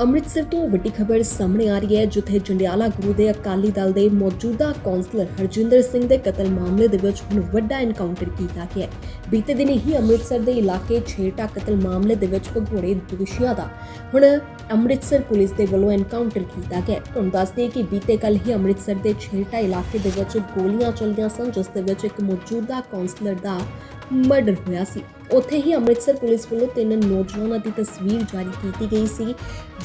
ਅੰਮ੍ਰਿਤਸਰ ਤੋਂ ਵੱਡੀ ਖਬਰ ਸਾਹਮਣੇ ਆ ਰਹੀ ਹੈ, ਜਿੱਥੇ ਜੰਡਿਆਲਾ ਗੁਰੂ ਦੇ ਅਕਾਲੀ ਦਲ ਦੇ ਮੌਜੂਦਾ ਕੌਂਸਲਰ ਹਰਜਿੰਦਰ ਸਿੰਘ ਦੇ ਕਤਲ ਮਾਮਲੇ ਦੇ ਵਿੱਚ ਹੁਣ ਵੱਡਾ ਐਨਕਾਊਂਟਰ ਕੀਤਾ ਗਿਆ ਹੈ। ਬੀਤੇ ਦਿਨ ਹੀ ਅੰਮ੍ਰਿਤਸਰ ਦੇ ਇਲਾਕੇ ਛੇਟਾ ਕਤਲ ਮਾਮਲੇ ਦੇ ਵਿੱਚ ਭਗੌੜੇ ਦੋਸ਼ੀਆਂ ਦਾ ਹੁਣ ਅੰਮ੍ਰਿਤਸਰ ਪੁਲਿਸ ਦੇ ਵੱਲੋਂ ਐਨਕਾਊਂਟਰ ਕੀਤਾ ਗਿਆ ਤੁਹਾਨੂੰ ਦੱਸ ਕਿ ਬੀਤੇ ਕੱਲ ਹੀ ਅੰਮ੍ਰਿਤਸਰ ਦੇ ਛੇਟਾ ਇਲਾਕੇ ਦੇ ਵਿੱਚ ਗੋਲੀਆਂ ਚੱਲੀਆਂ ਸਨ, ਜਿਸ ਦੇ ਵਿੱਚ ਇੱਕ ਮੌਜੂਦਾ ਕੌਂਸਲਰ ਦਾ ਮਰਡਰ ਹੋਇਆ ਸੀ। ਉੱਥੇ ਹੀ ਅੰਮ੍ਰਿਤਸਰ ਪੁਲਿਸ ਵੱਲੋਂ ਤਿੰਨ ਨੌਜਵਾਨਾਂ ਦੀ ਤਸਵੀਰ ਜਾਰੀ ਕੀਤੀ ਗਈ ਸੀ।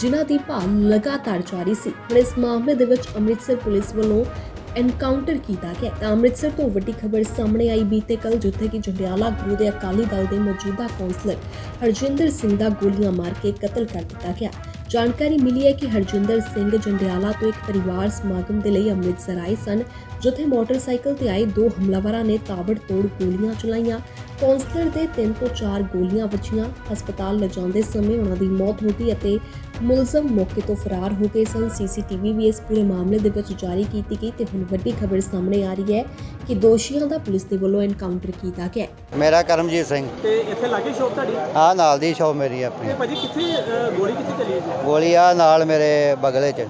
ਜਿਨ੍ਹਾਂ ਦੀ ਭਾਲ ਲਗਾਤਾਰ ਜਾਰੀ ਸੀ। ਹੁਣ ਇਸ ਮਾਮਲੇ ਦੇ ਵਿੱਚ ਅੰਮ੍ਰਿਤਸਰ ਪੁਲਿਸ ਵੱਲੋਂ ਐਨਕਾਊਂਟਰ ਕੀਤਾ ਗਿਆ। ਤਾਂ ਅੰਮ੍ਰਿਤਸਰ ਤੋਂ ਵੱਡੀ ਖਬਰ ਸਾਹਮਣੇ ਆਈ ਬੀਤੇ ਕੱਲ ਜਿੱਥੇ ਕਿ ਜੰਡਿਆਲਾ ਗੁਰੂ ਦੇ ਅਕਾਲੀ ਦਲ ਦੇ ਮੌਜੂਦਾ ਕੌਂਸਲਰ ਹਰਜਿੰਦਰ ਸਿੰਘ ਦਾ ਗੋਲੀਆਂ ਮਾਰ ਕੇ ਕਤਲ ਕਰ ਦਿੱਤਾ ਗਿਆ। ਜਾਣਕਾਰੀ ਮਿਲੀ ਹੈ ਕਿ ਹਰਜਿੰਦਰ ਸਿੰਘ ਜੰਡਿਆਲਾ ਤੋਂ ਇੱਕ ਪਰਿਵਾਰ ਸਮਾਗਮ ਦੇ ਲਈ ਅੰਮ੍ਰਿਤਸਰ ਆਏ ਸਨ, ਜਿੱਥੇ ਮੋਟਰਸਾਈਕਲ ਤੇ ਆਏ ਦੋ ਹਮਲਾਵਰਾਂ ਨੇ ਤਾਬੜਤੋੜ ਗੋਲੀਆਂ ਚਲਾਈਆਂ। ਕੌਂਸਲਰ ਦੇ ਤਿੰਨ ਤੋਂ ਚਾਰ ਗੋਲੀਆਂ ਵੱਜੀਆਂ। ਹਸਪਤਾਲ ਲਿਜਾਉਂਦੇ ਸਮੇਂ ਉਹਨਾਂ ਦੀ ਮੌਤ ਹੋ ਗਈ ਅਤੇ ਮੁਲਜ਼ਮ ਮੌਕੇ ਤੋਂ ਫਰਾਰ ਹੋ ਗਏ ਸਨ। ਸੀਸੀਟੀਵੀ ਵੀ ਇਸ ਪੂਰੇ ਮਾਮਲੇ ਦੇ ਵਿੱਚ ਜਾਰੀ ਕੀਤੀ ਗਈ ਤੇ ਹੁਣ ਵੱਡੀ ਖਬਰ ਸਾਹਮਣੇ ਆ ਰਹੀ ਹੈ ਕਿ ਦੋਸ਼ੀਆਂ ਦਾ ਪੁਲਿਸ ਦੇ ਵੱਲੋਂ ਐਨਕਾਊਂਟਰ ਕੀਤਾ ਗਿਆ ਮੇਰਾ ਕਰਮਜੀਤ ਸਿੰਘ। ਤੇ ਇੱਥੇ ਲਾਗੇ ਸ਼ੋਪ ਤੁਹਾਡੀ? ਆ ਨਾਲ ਦੀ ਸ਼ੌਪ ਮੇਰੀ ਆਪਣੀ। ਤੇ ਭਾਜੀ ਕਿੱਥੇ ਗੋਲੀ ਕਿੱਥੇ ਚੱਲੀ ਹੈ ਜੀ? ਗੋਲੀ ਆ ਨਾਲ ਮੇਰੇ ਬਗਲੇ 'ਚ।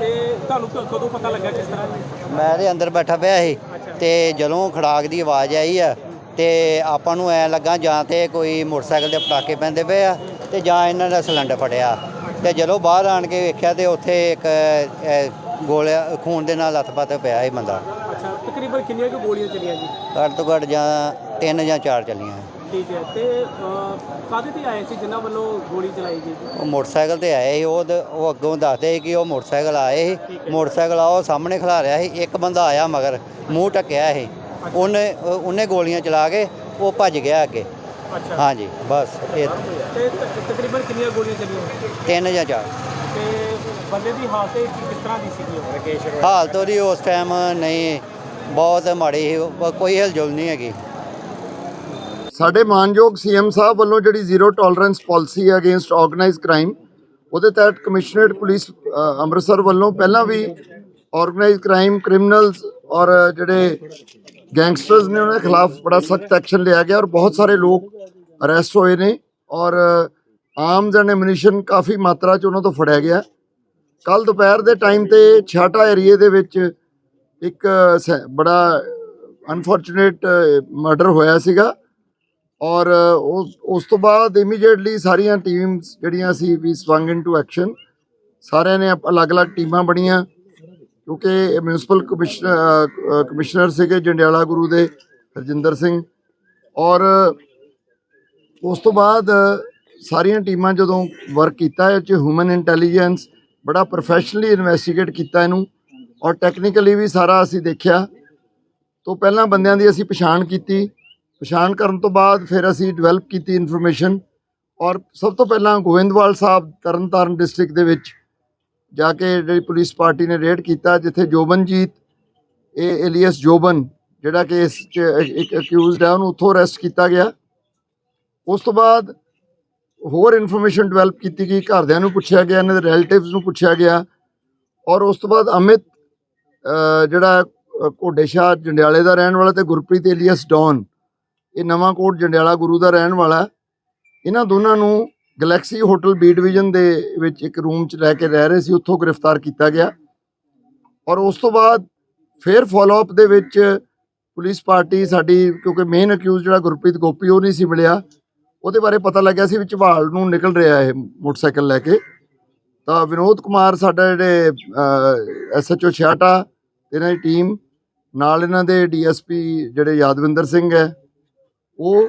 ਤੇ ਤੁਹਾਨੂੰ ਕ- ਕਦੋਂ ਪਤਾ ਲੱਗਾ ਕਿਸ ਤਰ੍ਹਾਂ? ਦੀ? ਮੈਂ ਇਹਦੇ ਅੰਦਰ ਬੈਠਾ ਪਿਆ ਸੀ ਤੇ ਜਦੋਂ ਖੜਾਕ ਦੀ ਆਵਾਜ਼ ਆਈ ਆ ਤੇ ਆਪਾਂ ਨੂੰ ਐ ਲੱਗਾ ਜਾਂ ਤੇ ਕੋਈ ਮੋਟਰਸਾਈਕਲ ਦੇ ਪਟਾਕੇ ਪੈਂਦੇ ਪਏ ਆ ਤੇ ਜਾਂ ਇਹਨਾਂ ਦਾ ਸਿਲੰਡਰ ਫਟਿਆ। ਤੇ ਜਦੋਂ ਬਾਹਰ ਆਣ ਕੇ ਵੇਖਿਆ ਤੇ ਉੱਥੇ ਇੱਕ ਅ, ਗੋਲਿਆ ਖੂਨ ਦੇ ਨਾਲ ਲੱਥਪੱਥ ਪਿਆ ਸੀ ਬੰਦਾ। ਅੱਛਾ ਤਕਰੀਬਨ ਕਿੰਨੀਆਂ ਕੁ ਗੋਲੀਆਂ ਚੱਲੀਆਂ ਜੀ? ਘੱਟ ਤੋਂ ਘੱਟ ਜਾਂ ਤਿੰਨ ਜਾਂ ਚਾਰ ਚੱਲੀਆਂ। ਠੀਕ ਹੈ ਤੇ ਅ, ਕਾਹਦੇ ਤੇ ਆਏ ਸੀ? ਜਿਨ੍ਹਾਂ ਵੱਲੋਂ ਗੋਲੀ ਚਲਾਈ ਗਈ ਜੀ ਉਹ ਮੋਟਰਸਾਈਕਲ ਤੇ ਆਏ ਸੀ। ਉਹ ਤੇ- ਉਹ ਅੱਗੋਂ ਦੱਸਦੇ ਸੀ ਕਿ ਉਹ ਮੋਟਰਸਾਈਕਲ ਆਏ ਸੀ। ਮੋਟਰਸਾਈਕਲ ਆ ਉਹ ਸਾਹਮਣੇ ਖਲਾ ਰਿਹਾ ਸੀ। ਇੱਕ ਬੰਦਾ ਆਇਆ ਮਗਰ ਮੂੰਹ ਟੱਕਿਆ ਸੀ। ਉਹਨੇ ਉਹ- ਉਹਨੇ ਗੋਲੀਆਂ ਚਲਾ ਕੇ ਉਹ ਭੱਜ ਗਿਆ ਅੱਗੇ। ਹਾਂਜੀ ਬਸ ਇਹ ਤੇ ਤਕਰੀਬਨ ਕਿੰਨੀਆਂ ਗੋਲੀਆਂ ਚੱਲੀਆਂ? ਤਿੰਨ ਜਾਂ ਚਾਰ। ਤੇ ਬੰਦੇ ਦੀ ਹਾਲਤ ਇਹ ਕੀ- ਕਿਸ ਤਰ੍ਹਾਂ ਦੀ ਸੀਗੀ? ਉਹ ਰਕੇਸ਼ ਹਾਲਤ ਉਹਦੀ ਉਸ ਟਾਈਮ ਨਹੀਂ ਬਹੁਤ ਮਾੜੀ ਸੀ ਉਹ- ਕੋਈ ਹਿਲਜੁਲ ਨਹੀਂ ਹੈਗੀ। ਸਾਡੇ ਮਾਨਯੋਗ ਸੀਐਮ ਸਾਹਿਬ ਵੱਲੋਂ ਜਿਹੜੀ ਜ਼ੀਰੋ ਟੋਲਰੈਂਸ ਪਾਲਿਸੀ ਹੈ ਅਗੇਂਸਟ ਆਰਗੇਨਾਈਜ਼ਡ ਕ੍ਰਾਈਮ ਉਹਦੇ ਤਹਿਤ ਕਮਿਸ਼ਨਰੇਟ ਪੁਲਿਸ ਅ, ਅੰਮ੍ਰਿਤਸਰ ਵੱਲੋਂ ਪਹਿਲਾਂ ਵੀ ਆਰਗੇਨਾਈਜ਼ਡ ਕ੍ਰਾਈਮ ਕ੍ਰਿਮੀਨਲਸ ਔਰ ਜਿਹੜੇ ਗੈਂਗਸਟਰਸ ਨੇ ਉਹਨਾਂ ਦੇ ਖਿਲਾਫ ਬੜਾ ਸਖਤ ਐਕਸ਼ਨ ਲਿਆ ਗਿਆ ਔਰ ਬਹੁਤ ਸਾਰੇ ਲੋਕ ਅਰੈਸਟ ਹੋਏ ਨੇ ਔਰ ਆਰਮਸ ਐਂਡ ਐਮੂਨੀਸ਼ਨ ਕਾਫੀ ਮਾਤਰਾ 'ਚ ਉਹਨਾਂ ਤੋਂ ਫੜਿਆ ਗਿਆ। ਕੱਲ ਦੁਪਹਿਰ ਦੇ ਟਾਈਮ ਤੇ ਛਾਟਾ ਏਰੀਏ ਦੇ ਵਿੱਚ ਇੱਕ ਸ- ਬੜਾ ਅਨਫੋਰਚੂਨੇਟ ਮਰਡਰ ਹੋਇਆ ਸੀਗਾ ਔਰ ਉਸ ਤੋਂ ਬਾਅਦ ਇਮੀਡੀਏਟਲੀ ਸਾਰੀਆਂ ਟੀਮਸ ਜਿਹੜੀਆਂ ਸੀ ਵੀ ਸਵੰਗ ਇਨਟੂ ਐਕਸ਼ਨ ਸਾਰਿਆਂ ਨੇ ਅਲੱਗ-ਅਲੱਗ ਟੀਮਾਂ ਬਣੀਆਂ। ਕਿਉਂਕਿ ਮਿਊਨਿਸਪਲ ਕਮਿਸ਼ਨਰ ਕਮਿਸ਼ਨਰ ਸੀਗੇ ਜੰਡਿਆਲਾ ਗੁਰੂ ਦੇ, ਹਰਜਿੰਦਰ ਸਿੰਘ। ਔਰ ਉਸ ਤੋਂ ਬਾਅਦ ਸਾਰੀਆਂ ਟੀਮਾਂ ਜਦੋਂ ਵਰਕ ਕੀਤਾ ਇਹ 'ਚ ਹਿਊਮਨ ਇੰਟੈਲੀਜੈਂਸ ਬੜਾ ਪ੍ਰੋਫੈਸ਼ਨਲੀ ਇਨਵੈਸਟੀਗੇਟ ਕੀਤਾ ਇਹਨੂੰ। ਔਰ ਟੈਕਨੀਕਲੀ ਵੀ ਸਾਰਾ ਅਸੀਂ ਦੇਖਿਆ। ਤੋਂ ਪਹਿਲਾਂ ਬੰਦਿਆਂ ਦੀ ਅਸੀਂ ਪਛਾਣ ਕੀਤੀ। ਪਛਾਣ ਕਰਨ ਤੋਂ ਬਾਅਦ ਫਿਰ ਅਸੀਂ ਡਿਵੈਲਪ ਕੀਤੀ ਇਨਫੋਰਮੇਸ਼ਨ ਔਰ ਸਭ ਤੋਂ ਪਹਿਲਾਂ ਗੋਇੰਦਵਾਲ ਸਾਹਿਬ ਤਰਨਤਾਰਨ ਡਿਸਟ੍ਰਿਕਟ ਦੇ ਵਿੱਚ ਜਾ ਕੇ ਜਿਹੜੀ ਪੁਲਿਸ ਪਾਰਟੀ ਨੇ ਰੇਡ ਕੀਤਾ ਜਿੱਥੇ ਜੋਬਨਜੀਤ ਇਹ ਏਲੀਅਸ ਜੋਬਨ ਜਿਹੜਾ ਕਿ ਇਸ 'ਚ ਇੱਕ ਅਕਿਊਜ਼ਡ ਹੈ ਉਹਨੂੰ ਉੱਥੋਂ ਅਰੈਸਟ ਕੀਤਾ ਗਿਆ। ਉਸ ਤੋਂ ਬਾਅਦ ਹੋਰ ਇਨਫੋਰਮੇਸ਼ਨ ਡਿਵੈਲਪ ਕੀਤੀ ਗਈ ਘਰਦਿਆਂ ਨੂੰ ਪੁੱਛਿਆ ਗਿਆ ਇਹਨਾਂ ਦੇ ਰਿਲੇਟਿਵਸ ਨੂੰ ਪੁੱਛਿਆ ਗਿਆ। ਔਰ ਉਸ ਤੋਂ ਬਾਅਦ ਅਮਿਤ ਜਿਹੜਾ ਅ, ਘੋਡੇ ਸ਼ਾਹ ਜੰਡਿਆਲੇ ਦਾ ਰਹਿਣ ਵਾਲਾ ਤੇ ਗੁਰਪ੍ਰੀਤ ਏਲੀਅਸ ਡੌਨ ਇਹ ਨਵਾਂ ਕੋਟ ਜੰਡਿਆਲਾ ਗੁਰੂ ਦਾ ਰਹਿਣ ਵਾਲਾ। ਇਹਨਾਂ ਦੋਨਾਂ ਨੂੰ ਗੈਲੈਕਸੀ ਹੋਟਲ ਬੀ ਡਿਵੀਜ਼ਨ ਦੇ ਵਿੱਚ ਇੱਕ ਰੂਮ 'ਚ ਲੈ ਕੇ ਰਹਿ ਰਹੇ ਸੀ, ਉੱਥੋਂ ਗ੍ਰਿਫਤਾਰ ਕੀਤਾ ਗਿਆ। ਔਰ ਉਸ ਤੋਂ ਬਾਅਦ ਫਿਰ ਫਾਲੋ ਅਪ ਦੇ ਵਿੱਚ ਪੁਲਿਸ ਪਾਰਟੀ ਸਾਡੀ, ਕਿਉਂਕਿ ਮੇਨ ਅਕਿਊਜ਼ ਜਿਹੜਾ ਗੁਰਪ੍ਰੀਤ ਗੋਪੀ, ਉਹ ਨਹੀਂ ਸੀ ਮਿਲਿਆ। ਉਹਦੇ ਬਾਰੇ ਪਤਾ ਲੱਗਿਆ ਸੀ ਵੀ ਝਵਾਲ ਨੂੰ ਨਿਕਲ ਰਿਹਾ ਇਹ ਮੋਟਰਸਾਈਕਲ ਲੈ ਕੇ। ਤਾਂ ਵਿਨੋਦ ਕੁਮਾਰ ਸਾਡਾ ਜਿਹੜੇ ਐਸਐਚਓ ਛਿਆਟਾ ਇਹਨਾਂ ਦੀ ਟੀਮ ਨਾਲ ਇਹਨਾਂ ਦੇ ਡੀਐਸਪੀ ਜਿਹੜੇ ਯਾਦਵਿੰਦਰ ਸਿੰਘ ਹੈ, ਉਹ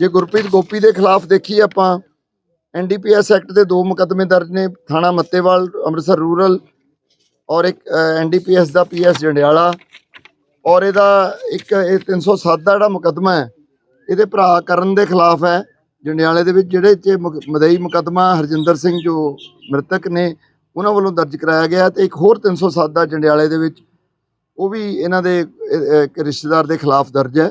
ਜੇ ਗੁਰਪ੍ਰੀਤ ਗੋਪੀ ਦੇ ਖਿਲਾਫ ਦੇਖੀ ਆਪਾਂ ਐਨਡੀਪੀਐਸ ਐਕਟ ਦੇ ਦੋ ਮੁਕੱਦਮੇ ਦਰਜ ਨੇ, ਥਾਣਾ ਮੱਤੇਵਾਲ, ਅੰਮ੍ਰਿਤਸਰ ਰੂਰਲ ਔਰ ਇੱਕ ਐਨਡੀਪੀਐਸ ਦਾ ਪੀਐਸ ਜੰਡਿਆਲਾ ਔਰ ਇਹਦਾ ਇੱਕ, ਇਹ 307 ਦਾ ਜਿਹੜਾ ਮੁਕੱਦਮਾ ਹੈ, ਇਹਦੇ ਭਰਾ ਕਰਨ ਦੇ ਖਿਲਾਫ ਹੈ। ਜੰਡਿਆਲੇ ਦੇ ਵਿੱਚ ਜਿਹੜੇ ਚ ਮੁਕ- ਮਦਈ ਮੁਕੱਦਮਾ ਹਰਜਿੰਦਰ ਸਿੰਘ ਜੋ ਮ੍ਰਿਤਕ ਨੇ, ਉਹਨਾਂ ਵੱਲੋਂ ਦਰਜ ਕਰਾਇਆ ਗਿਆ ਤੇ ਇੱਕ ਹੋਰ 307 ਦਾ ਜੰਡਿਆਲੇ ਦੇ ਵਿੱਚ ਉਹ ਵੀ ਇਹਨਾਂ ਦੇ ਰਿਸ਼ਤੇਦਾਰ ਦੇ ਖਿਲਾਫ ਦਰਜ ਹੈ।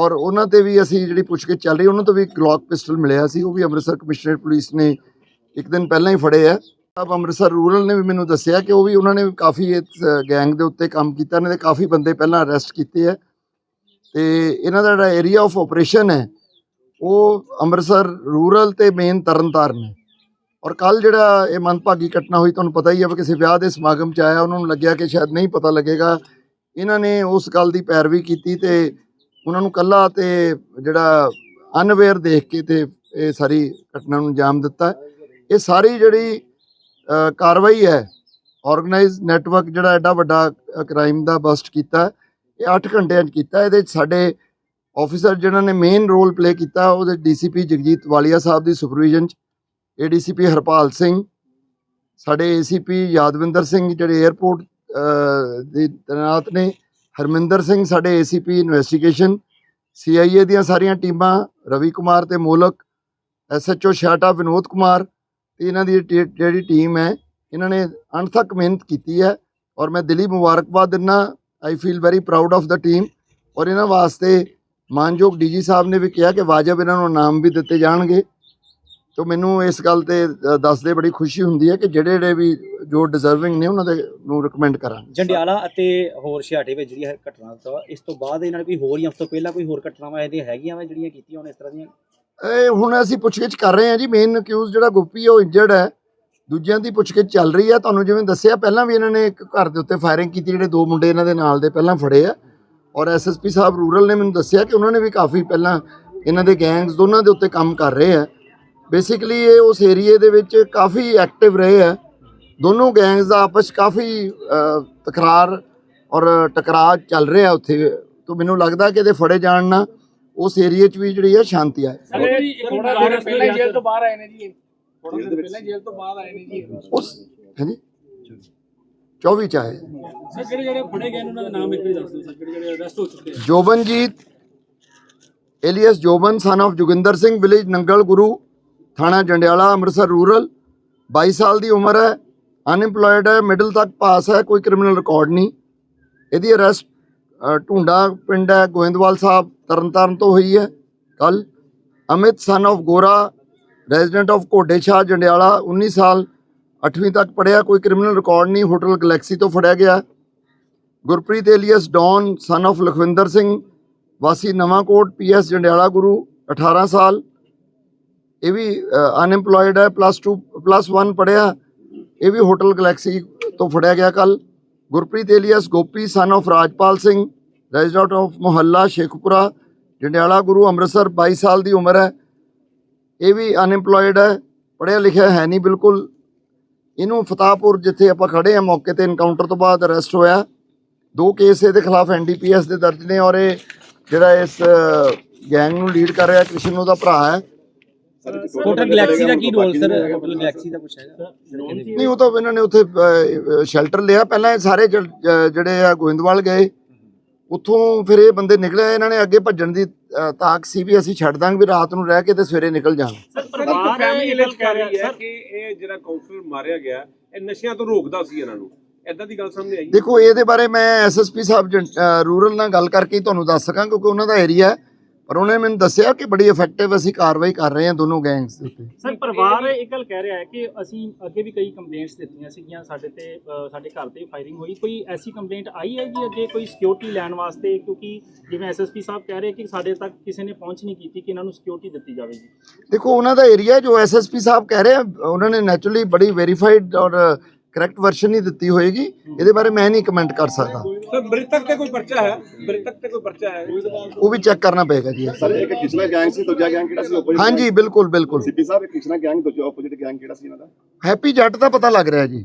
ਔਰ ਉਹਨਾਂ ਤੇ ਵੀ ਅਸੀਂ ਜਿਹੜੀ ਪੁੱਛਗਿੱਛ ਚੱਲ ਰਹੀ, ਉਹਨਾਂ ਤੋਂ ਵੀ ਗਲੌਕ ਪਿਸਟਲ ਮਿਲਿਆ ਸੀ, ਉਹ ਵੀ ਅੰਮ੍ਰਿਤਸਰ ਕਮਿਸ਼ਨਰੇਟ ਪੁਲਿਸ ਨੇ ਇੱਕ ਦਿਨ ਪਹਿਲਾਂ ਹੀ ਫੜੇ ਆ। ਆਪ ਅੰਮ੍ਰਿਤਸਰ ਰੂਰਲ ਨੇ ਵੀ ਮੈਨੂੰ ਦੱਸਿਆ ਕਿ ਉਹ ਵੀ ਉਹਨਾਂ ਨੇ ਕਾਫੀ ਇਸ ਗੈਂਗ ਦੇ ਉੱਤੇ ਕੰਮ ਕੀਤਾ, ਇਹਨਾਂ ਦੇ ਕਾਫੀ ਬੰਦੇ ਪਹਿਲਾਂ ਅਰੈਸਟ ਕੀਤੇ ਆ। ਤੇ ਇਹਨਾਂ ਦਾ ਜਿਹੜਾ ਏਰੀਆ ਆਫ ਆਪਰੇਸ਼ਨ ਹੈ, ਉਹ ਅੰਮ੍ਰਿਤਸਰ ਰੂਰਲ ਤੇ ਮੇਨ ਤਰਨਤਾਰਨ ਹੈ ਔਰ ਕੱਲ ਜਿਹੜਾ ਇਹ ਮੰਦਭਾਗੀ ਘਟਨਾ ਹੋਈ, ਤੁਹਾਨੂੰ ਪਤਾ ਹੀ ਹੈ ਵੀ ਕਿਸੇ ਵਿਆਹ ਦੇ ਸਮਾਗਮ 'ਚ ਆਇਆ, ਉਹਨਾਂ ਨੂੰ ਲੱਗਿਆ ਕਿ ਸ਼ਾਇਦ ਨਹੀਂ ਪਤਾ ਲੱਗੇਗਾ। ਇਹਨਾਂ ਨੇ ਉਸ ਗੱਲ ਦੀ ਪੈਰਵੀ ਕੀਤੀ ਤੇ ਉਹਨਾਂ ਨੂੰ ਕੱਲਾ ਤੇ ਜਿਹੜਾ ਅਨਵੇਅਰ ਦੇਖ ਕੇ ਤੇ ਇਹ ਸਾਰੀ ਘਟਨਾ ਨੂੰ ਅੰਜਾਮ ਦਿੱਤਾ ਇਹ ਸਾਰੀ ਜਿਹੜੀ ਕਾਰਵਾਈ ਹੈ ਆਰਗੇਨਾਈਜ਼ ਨੈਟਵਰਕ ਜਿਹੜਾ ਐਡਾ ਵੱਡਾ ਕ੍ਰਾਈਮ ਦਾ ਬਸਟ ਕੀਤਾ ਇਹ 8 ਘੰਟਿਆਂ 'ਚ ਕੀਤਾ ਇਹਦੇ 'ਚ ਸਾਡੇ ਆਫੀਸਰ ਜਿਨ੍ਹਾਂ ਨੇ ਮੇਨ ਰੋਲ ਪਲੇ ਕੀਤਾ, ਉਹਦੇ ਡੀਸੀਪੀ ਜਗਜੀਤ ਵਾਲੀਆ ਸਾਹਿਬ ਦੀ ਸੁਪਰਵਿਜ਼ਨ 'ਚ ਏਡੀਸੀਪੀ ਹਰਪਾਲ ਸਿੰਘ, ਸਾਡੇ ਏਸੀਪੀ ਯਾਦਵਿੰਦਰ ਸਿੰਘ ਜਿਹੜੇ 에ਅਰਪੋਰਟ ਦੇ ਤੈਨਾਤ ਨੇ ਹਰਮਿੰਦਰ ਸਿੰਘ ਸਾਡੇ ਏਸੀਪੀ ਇਨਵੈਸਟੀਗੇਸ਼ਨ ਸੀਆਈਏ ਦੀਆਂ ਸਾਰੀਆਂ ਟੀਮਾਂ, ਰਵੀ ਕੁਮਾਰ ਤੇ ਮੋਲਕ ਐਸਐਚਓ ਸ਼ਾਟਾ ਵਿਨੋਦ ਕੁਮਾਰ, ਤੇ ਇਹਨਾਂ ਦੀ ਟੀ- ਜਿਹੜੀ ਟੀਮ ਹੈ, ਇਹਨਾਂ ਨੇ ਅਣਥੱਕ ਮਿਹਨਤ ਕੀਤੀ ਹੈ, ਔਰ ਮੈਂ ਦਿਲੀ ਮੁਬਾਰਕਬਾਦ ਦਿੰਦਾ I feel very proud of the team ਔਰ ਇਹਨਾਂ ਵਾਸਤੇ ਮਾਨਯੋਗ ਡੀਜੀ ਸਾਹਿਬ ਨੇ ਵੀ ਕਿਹਾ ਕਿ ਵਾਜਬ ਇਹਨਾਂ ਨੂੰ ਇਨਾਮ ਵੀ ਦਿੱਤੇ ਜਾਣਗੇ। ਤੋਂ ਮੈਨੂੰ ਇਸ ਗੱਲ ਤੇ ਦੱਸਦੇ ਬੜੀ ਖੁਸ਼ੀ ਹੁੰਦੀ ਹੈ ਕਿ ਜਿਹੜੇ ਜਿਹੜੇ ਵੀ ਜੋ ਡਿਜ਼ਰਵਿੰਗ ਨੇ ਉਹਨਾਂ ਦੇ ਨੂੰ ਰਿਕਮੈਂਡ ਕਰਾਂਗੇ। ਜੰਡਿਆਲਾ ਅਤੇ ਹੋਰ ਛਿਆਟੇ ਵਿੱਚ ਜਿਹੜੀ ਇਹ ਘਟਨਾ ਤੋਂ ਇਸ ਤੋਂ ਬਾਅਦ ਇਹਨਾਂ ਨੇ ਕੋਈ ਹੋਰ ਜਾਂ ਉਸ ਤੋਂ ਪਹਿਲਾਂ ਕੋਈ ਹੋਰ ਘਟਨਾਵਾਂ ਇਹਦੀਆਂ ਹੈਗੀਆਂ ਵਾ ਜਿਹੜੀਆਂ ਕੀਤੀਆਂ ਹੁਣ ਇਸ ਤਰ੍ਹਾਂ ਦੀਆਂ? ਇਹ ਹੁਣ ਅਸੀਂ ਪੁੱਛਗਿੱਛ ਕਰ ਰਹੇ ਹਾਂ ਜੀ ਮੇਨ ਅਕਿਊਜ਼ ਜਿਹੜਾ ਗੁੱਪੀ ਹੈ ਉਹ ਇੰਜਰਡ ਹੈ। ਦੂਜਿਆਂ ਦੀ ਪੁੱਛਗਿੱਛ ਚੱਲ ਰਹੀ ਹੈ ਤੁਹਾਨੂੰ ਜਿਵੇਂ ਦੱਸਿਆ ਪਹਿਲਾਂ ਵੀ ਇਹਨਾਂ ਨੇ ਇੱਕ ਘਰ ਦੇ ਉੱਤੇ ਫਾਇਰਿੰਗ ਕੀਤੀ ਜਿਹੜੇ ਦੋ ਮੁੰਡੇ ਇਹਨਾਂ ਦੇ ਨਾਲ ਦੇ ਪਹਿਲਾਂ ਫੜੇ ਆ। ਔਰ ਐਸਐਸਪੀ ਸਾਹਿਬ ਰੂਰਲ ਨੇ ਮੈਨੂੰ ਦੱਸਿਆ ਕਿ ਉਹਨਾਂ ਨੇ ਵੀ ਕਾਫੀ ਪਹਿਲਾਂ ਇਹਨਾਂ ਦੇ ਗੈਂਗਸ ਦੋਨਾਂ ਦੇ ਉੱਤੇ ਕੰਮ ਕਰ ਰਹੇ ਆ। ਬੇਸਿਕਲੀ ਇਹ ਉਸ ਏਰੀਏ ਦੇ ਵਿੱਚ ਕਾਫੀ ਐਕਟਿਵ ਰਹੇ ਆ। ਦੋਨੋਂ ਗੈਂਗਸ ਦਾ ਆਪਸ ਕਾਫੀ ਤਕਰਾਰ ਔਰ ਟਕਰਾਅ ਚੱਲ ਰਿਹਾ ਉੱਥੇ। ਤੋਂ ਮੈਨੂੰ ਲੱਗਦਾ ਕਿ ਇਹਦੇ ਫੜੇ ਜਾਣ ਨਾਲ ਉਸ ਏਰੀਏ 'ਚ ਵੀ ਜਿਹੜੀ ਹੈ ਸ਼ਾਂਤੀ ਆਏ। ਥੋੜਾ ਦਿਨ ਪਹਿਲਾਂ ਹੀ ਜੇਲ੍ਹ ਤੋਂ ਬਾਹਰ ਆਏ ਨੇ ਜੀ ਇਹ। ਥੋੜਾ ਦਿਨ ਪਹਿਲਾਂ ਜੇਲ੍ਹ ਤੋਂ ਬਾਹਰ ਆਏ ਨੇ ਜੀ ਇਹ। ਉਸ ਹਾਂਜੀ? 24 ਚ ਆਏ। ਸਰ ਜਿਹੜੇ ਜਿਹੜੇ ਫੜੇ ਗਏ ਨੇ ਉਹਨਾਂ ਦਾ ਨਾਮ ਇੱਕ ਵਾਰੀ ਦੱਸ ਦਿਓ ਸਰ ਜਿਹੜੇ ਜਿਹੜੇ ਅਰੈਸਟ ਹੋ ਚੁੱਕੇ ਆ? Jobanjit alias Joban son of Joginder Singh village Nangal Guru ਥਾਣਾ ਜੰਡਿਆਲਾ, ਅੰਮ੍ਰਿਤਸਰ ਰੂਰਲ। 22 ਸਾਲ ਦੀ ਉਮਰ ਹੈ, ਅਨਇੰਪਲੋਇਡ ਹੈ, ਮਿਡਲ ਤੱਕ ਪਾਸ ਹੈ, ਕੋਈ ਕ੍ਰਿਮੀਨਲ ਰਿਕਾਰਡ ਨਹੀਂ। ਇਹਦੀ ਅਰੈਸਟ ਢੂੰਡਾ ਪਿੰਡ ਹੈ, ਗੋਇੰਦਵਾਲ ਸਾਹਿਬ, ਤਰਨਤਾਰਨ ਤੋਂ ਹੋਈ ਹੈ ਕੱਲ Amit son of Gora resident of Ghode Jandiala 19 ਸਾਲ 8ਵੀਂ ਤੱਕ ਪੜਿਆ ਕੋਈ ਕ੍ਰਿਮੀਨਲ ਰਿਕਾਰਡ ਨਹੀਂ, ਹੋਟਲ ਗਲੈਕਸੀ ਤੋਂ ਫੜਿਆ ਗਿਆ। Gurpreet alias, don son of Lakhwinder Singh, ਵਾਸੀ ਨਵਾਂਕੋਟ ਪੀਐਸ ਜੰਡਿਆਲਾ ਗੁਰੂ 18 ਸਾਲ। ਇਹ ਵੀ ਅਨਐਮਪਲੋਇਡ ਹੈ ਪਲੱਸ 2 ਪਲੱਸ 1 ਪੜਿਆ ਇਹ ਵੀ ਹੋਟਲ ਗਲੈਕਸੀ ਤੋਂ ਫੜਿਆ ਗਿਆ ਕੱਲ Gurpreet alias, Gopi son of Rajpal Singh resident of ਮੁਹੱਲਾ, ਸ਼ੇਖਪੁਰਾ, ਜੰਡਿਆਲਾ ਗੁਰੂ, ਅੰਮ੍ਰਿਤਸਰ 22 ਸਾਲ ਦੀ ਉਮਰ ਹੈ। ਇਹ ਵੀ ਅਨਐਮਪਲੋਇਡ ਹੈ ਪੜਿਆ ਲਿਖਿਆ ਹੈ ਨਹੀਂ ਬਿਲਕੁਲ। ਇਹਨੂੰ ਫਤਾਹਪੁਰ, ਜਿੱਥੇ ਆਪਾਂ ਖੜੇ ਆ ਮੌਕੇ ਤੇ ਇਨਕਾਊਂਟਰ ਤੋਂ ਬਾਅਦ ਅਰੈਸਟ ਹੋਇਆ। ਦੋ ਕੇਸ ਇਹਦੇ ਖਿਲਾਫ ਐਨਡੀਪੀਐਸ ਦੇ ਦਰਜ ਨੇ ਔਰ ਇਹ ਜਿਹੜਾ ਇਸ ਗੈਂਗ ਨੂੰ ਲੀਡ ਕਰ ਰਿਹਾ, ਕ੍ਰਿਸ਼ਨ ਉਹਦਾ ਭਰਾ ਹੈ। ਹੋਟਲ ਗੈਲੈਕਸੀ ਦਾ ਕੀ ਰੋਲ ਸਰ? ਗੈਲੈਕਸੀ ਦਾ ਕੁਛ ਹੈਗਾ? ਨਹੀਂ ਉਹ ਤਾਂ ਇਹਨਾਂ ਨੇ ਉੱਥੇ ਸ਼ੈਲਟਰ ਲਿਆ। ਪਹਿਲਾਂ ਇਹ ਸਾਰੇ ਜਿਹੜੇ ਆ ਗੋਇੰਦਵਾਲ ਗਏ। ਉੱਥੋਂ ਫਿਰ ਇਹ ਬੰਦੇ ਨਿਕਲੇ ਇਹਨਾਂ ਨੇ ਅੱਗੇ ਭੱਜਣ ਦੀ ਤਾਕ ਸੀ ਵੀ ਅਸੀਂ ਛੱਡ ਦਾਂਗੇ ਵੀ ਰਾਤ ਨੂੰ ਰਹਿ ਕੇ ਤੇ ਸਵੇਰੇ ਨਿਕਲ ਜਾਵਾਂਗੇ ਸਰ ਇੱਕ ਫੈਮਿਲੀ ਅਲਰਟ ਕਰ ਰਹੀ ਹੈ ਕਿ ਇਹ ਜਿਹੜਾ ਕਾਉਂਸਲਰ ਮਾਰਿਆ ਗਿਆ ਇਹ ਨਸ਼ਿਆਂ ਤੋਂ ਰੋਕਦਾ ਸੀ ਇਹਨਾਂ ਨੂੰ। ਐਦਾਂ ਦੀ ਗੱਲ ਸਾਹਮਣੇ ਆਈ ਦੇਖੋ ਇਹਦੇ ਬਾਰੇ ਮੈਂ ਐਸਐਸਪੀ ਸਾਹਿਬ ਰੂਰਲ ਨਾਲ ਗੱਲ ਕਰਕੇ ਤੁਹਾਨੂੰ ਦੱਸ ਸਕਾਂ ਕਿਉਂਕਿ ਉਹਨਾਂ ਦਾ ਏਰੀਆ ਹੈ। ਪਰ ਉਹਨੇ ਮੈਨੂੰ ਦੱਸਿਆ ਕਿ ਬੜੀ ਇਫੈਕਟਿਵ ਅਸੀਂ ਕਾਰਵਾਈ ਕਰ ਰਹੇ ਹਾਂ ਦੋਨੋਂ ਗੈਂਗਸ ਦੇ ਉੱਤੇ। ਸਰ ਪਰਿਵਾਰ ਇਹ ਗੱਲ ਕਹਿ ਰਿਹਾ ਹੈ ਕਿ ਅਸੀਂ ਅੱਗੇ ਵੀ ਕਈ ਕੰਪਲੇਂਟਸ ਦਿੱਤੀਆਂ ਸੀਗੀਆਂ ਸਾਡੇ ਤੇ ਅ, ਸਾਡੇ ਘਰ ਤੇ ਫਾਇਰਿੰਗ ਹੋਈ। ਕੋਈ ਐਸੀ ਕੰਪਲੇਂਟ ਆਈ ਹੈ ਜੀ ਅੱਗੇ ਕੋਈ ਸਿਕਿਉਰਿਟੀ ਲੈਣ ਵਾਸਤੇ? ਕਿਉਂਕਿ ਜਿਵੇਂ ਐਸਐਸਪੀ ਸਾਹਿਬ ਕਹਿ ਰਹੇ ਕਿ ਸਾਡੇ ਤੱਕ ਕਿਸੇ ਨੇ ਪਹੁੰਚ ਨਹੀਂ ਕੀਤੀ ਕਿ ਇਹਨਾਂ ਨੂੰ ਸਿਕਿਉਰਿਟੀ ਦਿੱਤੀ ਜਾਵੇਗੀ ਦੇਖੋ ਉਹਨਾਂ ਦਾ ਏਰੀਆ ਜੋ ਐਸਐਸਪੀ ਸਾਹਿਬ ਕਹਿ ਰਹੇ ਆ ਉਹਨਾਂ ਨੇ ਨੈਚੁਰਲੀ ਬੜੀ ਵੈਰੀਫਾਈਡ ਔਰ ਕਰੈਕਟ ਵਰਸ਼ਨ ਹੀ ਦਿੱਤੀ ਹੋਏਗੀ ਇਹਦੇ ਬਾਰੇ ਮੈਂ ਨਹੀਂ ਕਮੈਂਟ ਕਰ ਸਕਦਾ। ਸਰ ਮ੍ਰਿਤਕ ਤੇ ਕੋਈ ਪਰਚਾ ਹੈ? ਮ੍ਰਿਤਕ ਤੇ ਕੋਈ ਪਰਚਾ ਹੈ? ਉਹ ਵੀ ਚੈੱਕ ਕਰਨਾ ਪਏਗਾ ਜੀ। ਸਰ ਇੱਕ ਕਿਸ਼ਨਾ ਗੈਂਗ ਸੀ ਦੂਜਾ ਗੈਂਗ ਕਿਹੜਾ ਸੀ? ਆਪੋਜ਼ਿਟ ਹਾਂਜੀ ਬਿਲਕੁਲ ਬਿਲਕੁਲ। ਸੀਪੀ ਸਾਹਿਬ ਇੱਕ ਕਿਸ਼ਨਾ ਗੈਂਗ ਦੂਜਾ ਆਪੋਜ਼ਿਟ ਗੈਂਗ ਕਿਹੜਾ ਸੀ ਇਹਨਾਂ ਦਾ? ਹੈਪੀ ਜੱਟ ਦਾ ਪਤਾ ਲੱਗ ਰਿਹਾ ਜੀ।